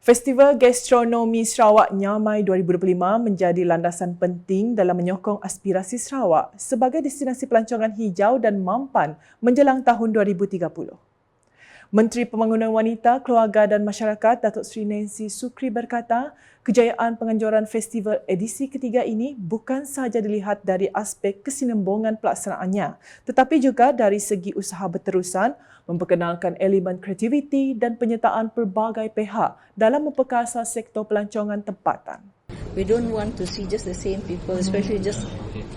Festival Gastronomi Sarawak Nyamai 2025 menjadi landasan penting dalam menyokong aspirasi Sarawak sebagai destinasi pelancongan hijau dan mampan menjelang tahun 2030. Menteri Pembangunan Wanita, Keluarga dan Masyarakat Datuk Seri Nancy Sukri berkata, kejayaan penganjuran festival edisi ketiga ini bukan sahaja dilihat dari aspek kesinambungan pelaksanaannya, tetapi juga dari segi usaha berterusan memperkenalkan elemen kreativiti dan penyertaan pelbagai pihak dalam memperkasa sektor pelancongan tempatan. We don't want to see just the same people, especially just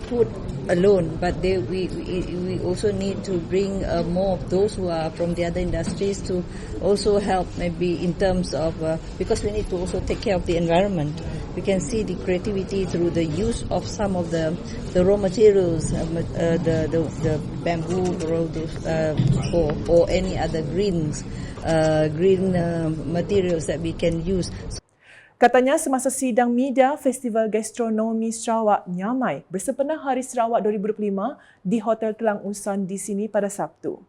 food alone. But they, we, we we also need to bring uh, more of those who are from the other industries to also help, maybe in terms of uh, because we need to also take care of the environment. We can see the creativity through the use of some of the the raw materials, uh, uh, the, the the bamboo, or, uh, or or any other greens, uh, green materials that we can use. Katanya semasa sidang media Festival Gastronomi Sarawak Nyamai bersempena Hari Sarawak 2025 di Hotel Kelang Usan di sini pada Sabtu.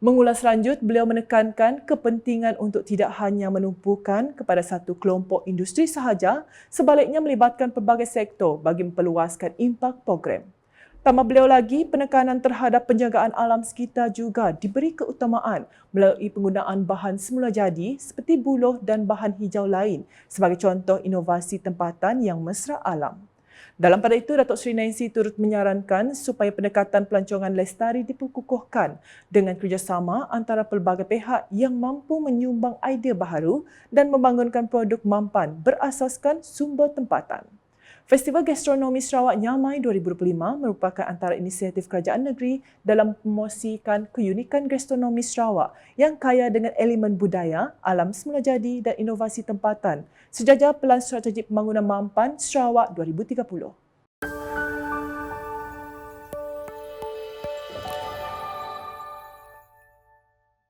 Mengulas lanjut, beliau menekankan kepentingan untuk tidak hanya menumpukan kepada satu kelompok industri sahaja, sebaliknya melibatkan pelbagai sektor bagi memperluaskan impak program. Tambah beliau lagi, penekanan terhadap penjagaan alam sekitar juga diberi keutamaan melalui penggunaan bahan semula jadi seperti buluh dan bahan hijau lain sebagai contoh inovasi tempatan yang mesra alam. Dalam pada itu, Datuk Seri Nancy turut menyarankan supaya pendekatan pelancongan lestari diperkukuhkan dengan kerjasama antara pelbagai pihak yang mampu menyumbang idea baharu dan membangunkan produk mampan berasaskan sumber tempatan. Festival Gastronomi Sarawak Nyamai 2025 merupakan antara inisiatif kerajaan negeri dalam mempromosikan keunikan gastronomi Sarawak yang kaya dengan elemen budaya, alam semula jadi dan inovasi tempatan sejajar Pelan Strategik Pembangunan Mampan Sarawak 2030.